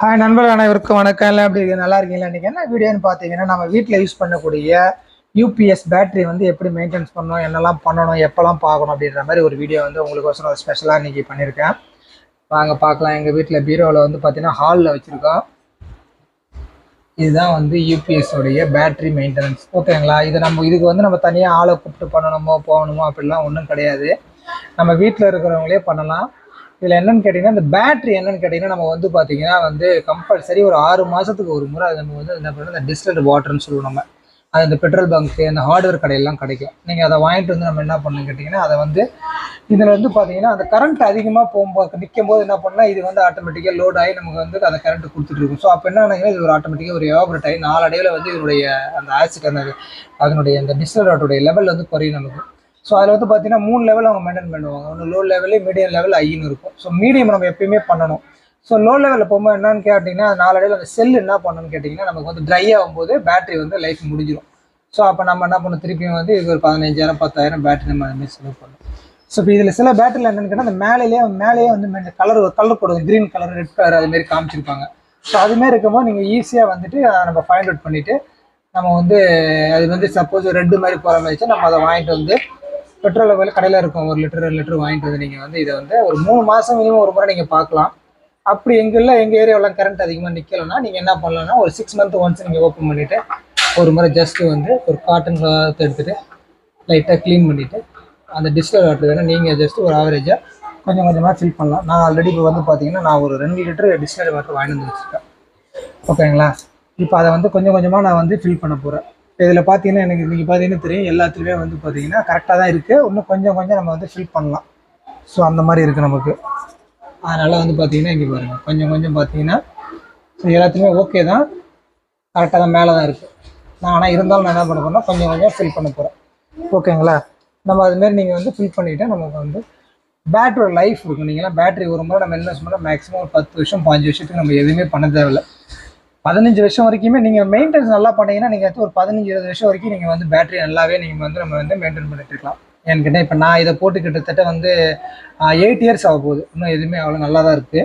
Hi நண்பர்கள் அனைவருக்கும் வணக்கம். எல்லாம் எப்படி இருக்கு நல்லா இருக்கீங்களா? இன்றைக்கி என்ன வீடியோன்னு பார்த்தீங்கன்னா நம்ம வீட்டில் யூஸ் பண்ணக்கூடிய யூபிஎஸ் பேட்டரி வந்து எப்படி மெயின்டைன்ஸ் பண்ணணும் என்னெல்லாம் பண்ணணும் எப்போல்லாம் பார்க்கணும் அப்படின்ற மாதிரி ஒரு வீடியோ வந்து உங்களுக்கு ஒரு ஸ்பெஷலாக இன்றைக்கி பண்ணியிருக்கேன் வாங்க பார்க்கலாம். எங்கள் வீட்டில் பீரோவில் வந்து பார்த்தீங்கன்னா ஹாலில் வச்சுருக்கோம். இதுதான் வந்து யூபிஎஸ்ஸுடைய பேட்டரி மெயின்டெனன்ஸ் ஓகேங்களா இது நம்ம இதுக்கு வந்து நம்ம தனியாக ஆளை கூப்பிட்டு பண்ணணுமோ போகணுமோ அப்படிலாம் ஒன்றும் கிடையாது. நம்ம வீட்டில் இருக்கிறவங்களே பண்ணலாம். இதில் என்னன்னு கேட்டிங்கன்னா இந்த பேட்டரி என்னன்னு கேட்டிங்கன்னா நம்ம வந்து பார்த்தீங்கன்னா வந்து கம்பல்சரி ஒரு ஆறு மாதத்துக்கு ஒரு முறை அது நம்ம வந்து என்ன பண்ணணும் இந்த டிஸ்டில்டு வாட்டர்னு சொல்லுவோம் நம்ம. அது இந்த பெட்ரோல் பங்க்கு அந்த ஹார்ட்வேர் கடையெல்லாம் கிடைக்கும். நீங்கள் அதை வாங்கிட்டு வந்து நம்ம என்ன பண்ணணும் கேட்டிங்கன்னா அதை வந்து இதில் வந்து பார்த்தீங்கன்னா அந்த கரண்ட் அதிகமாக போகும்போது நிற்கும் போது என்ன பண்ணால் இது வந்து ஆட்டோமேட்டிக்காக லோட் ஆகி நமக்கு வந்து அந்த கரண்ட் கொடுத்துட்டு இருக்கும். ஸோ அப்போ என்ன இது ஒரு ஆட்டோமேட்டிக்காக ஒரு எவாபரேட் ஆகி நாலடைவில் வந்து இதனுடைய அந்த ஆசிட் அந்த அதனுடைய அந்த டிஸ்டல் வாட்டருடைய லெவல் வந்து குறையும் நமக்கு. ஸோ அதில் வந்து பார்த்தீங்கன்னா மூணு லெவல் அவங்க மெயின்டைன் பண்ணுவாங்க. ஒன்று லோ லெவலு மீடியம் லெவல் ஐன்னு இருக்கும். ஸோ மீடியம் நம்ம எப்பயுமே பண்ணணும். ஸோ லோ லெவலில் போகும்போது என்னன்னு கேட்டிங்கன்னா நாலடைவில் அந்த செல் என்ன பண்ணணும்னு கேட்டிங்கன்னா நமக்கு வந்து ட்ரை ஆகும்போது பேட்டரி வந்து லைஃப் முடிஞ்சிடும் ஸோ அப்போ நம்ம என்ன பண்ணணும்? திருப்பியும் வந்து இது ஒரு பதினஞ்சாயிரம் பத்தாயிரம் பேட்டரி நம்ம அதுமாதிரி செலவு பண்ணணும். ஸோ இப்போ இதில் சில பேட்டரியில் என்னென்னு கேட்டால் அந்த மேலேயே மேலேயே வந்து கலர் கலர் கொடுக்கும் க்ரீன் கலர் ரெட் கலர் அதுமாரி காமிச்சிருப்பாங்க. ஸோ அதுமாரி இருக்கும்போது நீங்கள் ஈஸியாக வந்துட்டு அதை நம்ம ஃபைண்ட் அவுட் பண்ணிவிட்டு நம்ம வந்து அது வந்து சப்போஸ் ரெட்டு மாதிரி போகிற மாதிரி நம்ம அதை வாங்கிட்டு வந்து பெட்ரோல் லெவல் கடையில் இருக்கும். ஒரு லிட்டர் லிட்டர் வாங்கிட்டு வந்து நீங்கள் வந்து இதை வந்து ஒரு மூணு மாதம் மினிமம் ஒரு முறை நீங்கள் பார்க்கலாம். அப்படி எங்கெல்லாம் எங்கள் ஏரியாவெலாம் கரண்ட் அதிகமாக நிற்கலைன்னா நீங்கள் என்ன பண்ணலாம்னா ஒரு சிக்ஸ் மந்த் ஒன்ஸ் நீங்கள் ஓப்பன் பண்ணிவிட்டு ஒரு முறை ஜஸ்ட்டு வந்து ஒரு காட்டன் கிளாத் எடுத்துகிட்டு லைட்டாக க்ளீன் பண்ணிவிட்டு அந்த டிஸ்டல் வாட்டர் வேணால் நீங்கள் ஜஸ்ட்டு ஒரு ஆவரேஜாக கொஞ்சம் கொஞ்சமாக ஃபில் பண்ணலாம். நான் ஆல்ரெடி இப்போ வந்து பார்த்தீங்கன்னா நான் ஒரு ரெண்டு லிட்டர் டிஸ்டல் வாட்டர் வாங்கிட்டு வந்து வச்சுருக்கேன். ஓகேங்களா இப்போ அதை வந்து கொஞ்சம் கொஞ்சமாக நான் வந்து ஃபில் பண்ண போகிறேன் இதில் பார்த்தீங்கன்னா எனக்கு இன்றைக்கி பார்த்தீங்கன்னா தெரியும் எல்லாத்துலேயுமே வந்து பார்த்தீங்கன்னா கரெக்டாக தான் இருக்குது இன்னும் கொஞ்சம் கொஞ்சம் நம்ம வந்து ஃபில் பண்ணலாம். ஸோ அந்த மாதிரி இருக்குது நமக்கு. அதனால் வந்து பார்த்தீங்கன்னா இங்கே பாருங்கள் கொஞ்சம் கொஞ்சம் பார்த்தீங்கன்னா ஸோ எல்லாத்துலேயுமே ஓகே தான். கரெக்டாக தான் மேலே தான் இருக்குது நான் ஆனால் இருந்தாலும் நான் என்ன பண்ண போகிறேன்னா கொஞ்சம் கொஞ்சம் ஃபில் பண்ண போகிறேன் ஓகேங்களா நம்ம அதுமாரி நீங்கள் வந்து ஃபில் பண்ணிவிட்டு நமக்கு வந்து பேட்டரியோட லைஃப் இருக்கும். நீங்களாம் பேட்டரி ஒரு முறை நம்ம இன்வெஸ்ட் பண்ணால் மேக்ஸிமம் ஒரு பத்து வருஷம் பாஞ்சு வருஷத்துக்கு நம்ம எதுவுமே பண்ண தேவையில்லை. பதினஞ்சு வருஷம் வரைக்குமே நீங்கள் மெயின்டெனன்ஸ் நல்லா பண்ணீங்கன்னா நீங்கள் ஒரு பதினஞ்சு இருபது வருஷம் வரைக்கும் நீங்கள் வந்து பேட்டரி நல்லாவே நீங்கள் வந்து நம்ம வந்து மெயின்டைன் பண்ணிட்டு இருக்கலாம். ஏன்னு இப்போ நான் இதை போட்டு கிட்டத்தட்ட வந்து எயிட் இயர்ஸ் ஆக போகுது. இன்னும் எதுவுமே அவ்வளோ நல்லா தான் இருக்குது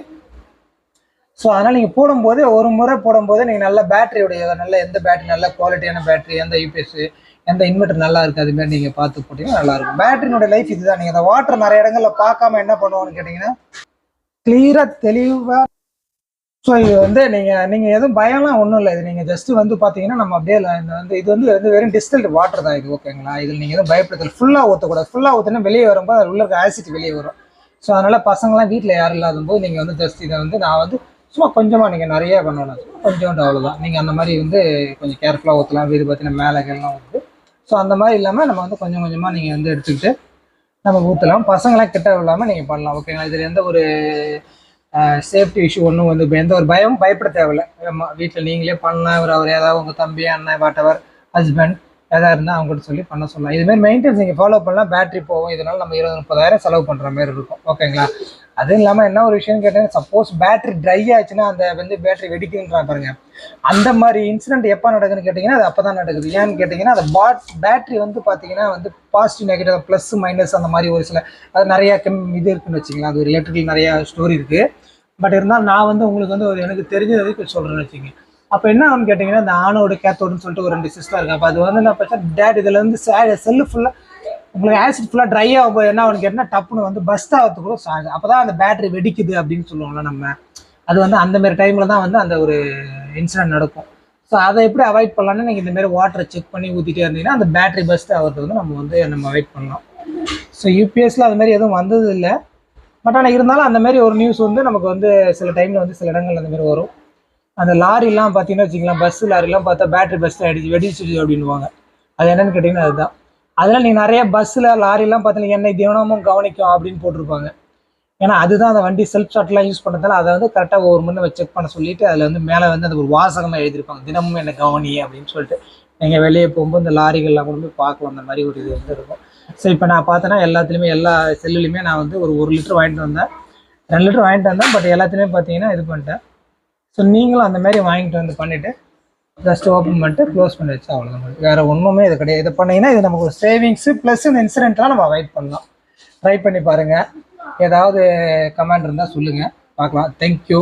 ஸோ அதனால் நீங்கள் போடும்போது ஒரு முறை போடும்போது நீங்கள் நல்ல பேட்டரியுடைய நல்ல எந்த பேட்டரி நல்ல குவாலிட்டியான பேட்டரி எந்த யூபிஎஸ்ஸு எந்த இன்வெர்டர் நல்லா இருக்குது அதுமாரி நீங்கள் பார்த்து போட்டிங்கன்னா நல்லாயிருக்கும் பேட்டரியினுடைய லைஃப் இதுதான். நீங்கள் அந்த வாட்டர் நிறைய இடங்களில் பார்க்காம என்ன பண்ணுவோம்னு கேட்டிங்கன்னா கிளியராக தெளிவாக ஸோ இது வந்து நீங்கள் நீங்கள் எதுவும் பயம்லாம் ஒன்றும் இல்லை. இது நீங்கள் ஜஸ்ட்டு வந்து பார்த்தீங்கன்னா நம்ம அப்படியே இந்த வந்து இது வந்து வந்து வெறும் டிஸ்டில்டு வாட்டர் தான் இது ஓகேங்களா இதில் நீங்கள் எதுவும் பயப்படுத்தல். ஃபுல்லாக ஊற்றக்கூடாது ஃபுல்லாக ஊற்றினா வெளியே வரும்போது அது உள்ள ஆசிட் வெளியே வரும். ஸோ அதனால் பசங்களாம் வீட்டில் யாரும் இல்லாத போது நீங்கள் வந்து ஜஸ்ட் இதை வந்து நான் வந்து சும்மா கொஞ்சமாக நீங்கள் நிறைய பண்ணணும். கொஞ்சோண்டு அவ்வளோதான் நீங்கள் அந்த மாதிரி வந்து கொஞ்சம் கேர்ஃபுல்லாக ஊற்றலாம் வீடு பார்த்தீங்கன்னா மேலகெல்லாம் வந்து. ஸோ அந்த மாதிரி இல்லாமல் நம்ம வந்து கொஞ்சம் கொஞ்சமாக நீங்கள் வந்து எடுத்துக்கிட்டு நம்ம ஊற்றலாம் பசங்களாம் கிட்ட இல்லாமல் நீங்கள் பண்ணலாம் ஓகேங்களா இதில் எந்த ஒரு சேஃப்டி இஷ்யூ ஒன்றும் வந்து எந்த ஒரு பயமும் பயப்பட தேவையில்ல. ஆமாம் வீட்டில் நீங்களே பண்ணலாம் ஒரு அவர் ஏதாவது உங்கள் தம்பி அண்ணன் வாட்டவர் ஹஸ்பண்ட் எதாவது இருந்தால் அவங்ககிட்ட சொல்லி பண்ண சொல்லலாம். இதுமாரி மெயின்டெனன்ஸ் நீங்கள் ஃபாலோ பண்ணலாம். பேட்டரி போகும். இதனால் நம்ம இருபது முப்பதாயிரம் செலவு பண்ணுற மாதிரி இருக்கும். ஓகேங்களா அதுவும் இல்லாமல் என்ன ஒரு விஷயம் கேட்டேன் சப்போஸ் பேட்டரி ட்ரை ஆச்சுன்னா அந்த வந்து பேட்டரி வெடிக்குன்றா பாருங்க. அந்த மாதிரி இன்சிடென்ட் எப்போ நடக்குதுன்னு கேட்டிங்கன்னா அது அப்போ தான் நடக்குது. ஏன்னு கேட்டிங்கன்னா அந்த பாட் பேட்ரி வந்து பார்த்தீங்கன்னா வந்து பாசிட்டிவ் நெகட்டிவ் ப்ளஸ் மைனஸ் அந்த மாதிரி ஒரு சில அது நிறையா கெம் இது இருக்குன்னு வச்சுக்கலாம் அது ஒரு எலக்ட்ரிக்கல் நிறையா ஸ்டோரி இருக்குது பட் இருந்தாலும் நான் வந்து உங்களுக்கு வந்து ஒரு எனக்கு தெரிஞ்சதை வரைக்கும் சொல்கிறேன்னு வச்சுங்க அப்போ என்ன ஆகுன்னு கேட்டிங்கன்னா இந்த ஆனோடு கேத்தோடுன்னு சொல்லிட்டு ஒரு ரெண்டு சிஸ்டம் இருக்குது அப்போ அது வந்து என்ன பார்த்தா டேட் இதில் வந்து சே செல்லு ஃபுல்லாக உங்களுக்கு ஆசிட் ஃபுல்லாக ட்ரை ஆகும் போது என்ன ஆகுன்னு கேட்டிங்கன்னா டப்புன்னு வந்து பஸ்ட் ஆகிறதுக்கு கூட சார்ஜ் அப்போ தான் அந்த பேட்ரி வெடிக்குது அப்படின்னு சொல்லுவோம்ல நம்ம. அது வந்து அந்த மாதிரி டைமில் தான் வந்து அந்த ஒரு இன்சிடென்ட் நடக்கும். ஸோ அதை எப்படி அவாய்ட் பண்ணலாம்னு நீங்கள் இந்தமாரி வாட்டரை செக் பண்ணி ஊற்றிட்டே இருந்தீங்கன்னா அந்த பேட்டரி பஸ்ட் ஆகிறது வந்து நம்ம வந்து நம்ம அவாய்ட் பண்ணலாம். ஸோ யூபிஎஸ்சில் அது மாதிரி எதுவும் வந்தது இல்லை. பட் ஆனால் இருந்தாலும் அந்த மாதிரி ஒரு நியூஸ் வந்து நமக்கு வந்து சில டைமில் வந்து சில இடங்கள் அந்த மாதிரி வரும். அந்த லாரிலாம் பார்த்தீங்கன்னா வச்சுக்கலாம் பஸ் லாரிலாம் பார்த்தா பேட்டரி பஸ் அடிச்சு வெடிச்சிடுச்சு அப்படின்வாங்க அது என்னன்னு கேட்டிங்கன்னா அதுதான். அதெல்லாம் நீங்கள் நிறைய பஸ்ஸில் லாரிலாம் பார்த்தீங்கன்னா என்னை தினமும் கவனிக்கும் அப்படின்னு போட்டிருப்பாங்க. ஏன்னா அதுதான் அந்த வண்டி செல்ஃப் ஸ்டார்ட்லாம் யூஸ் பண்ணதால அதை வந்து கரெக்டாக ஒவ்வொரு மணி செக் பண்ண சொல்லிட்டு அதில் வந்து மேலே வந்து அந்த ஒரு வாசகமாக எழுதியிருப்பாங்க. தினமும் என்னை கவனி அப்படின்னு சொல்லிட்டு. நீங்கள் வெளியே போகும்போது இந்த லாரிகள்லாம் கொண்டு போய் பார்க்கலாம். அந்த மாதிரி ஒரு இது வந்து இருக்கும் ஸோ இப்போ நான் பார்த்தேன்னா எல்லாத்துலேயுமே எல்லா செல்லுலையுமே நான் வந்து ஒரு ஒரு லிட்டர் வாங்கிட்டு வந்தேன். ரெண்டு லிட்டர் வாங்கிட்டு வந்தேன். பட் எல்லாத்துலேயுமே பார்த்தீங்கன்னா இது பண்ணிட்டேன். ஸோ நீங்களும் அந்த மாதிரி வாங்கிட்டு வந்து பண்ணிவிட்டு ஜஸ்ட் ஓப்பன் பண்ணிட்டு க்ளோஸ் பண்ணி வச்சு அவ்வளோதான் வேறு ஒன்றுமே இது கிடையாது. இது பண்ணிங்கன்னா இது நமக்கு ஒரு சேவிங்ஸு ப்ளஸ் இந்த இன்சிடென்ட்லாம் நம்ம அவாய்ட் பண்ணலாம். ட்ரை பண்ணி பாருங்கள் ஏதாவது கமெண்ட் இருந்தால் சொல்லுங்கள் பார்க்கலாம். தேங்க்யூ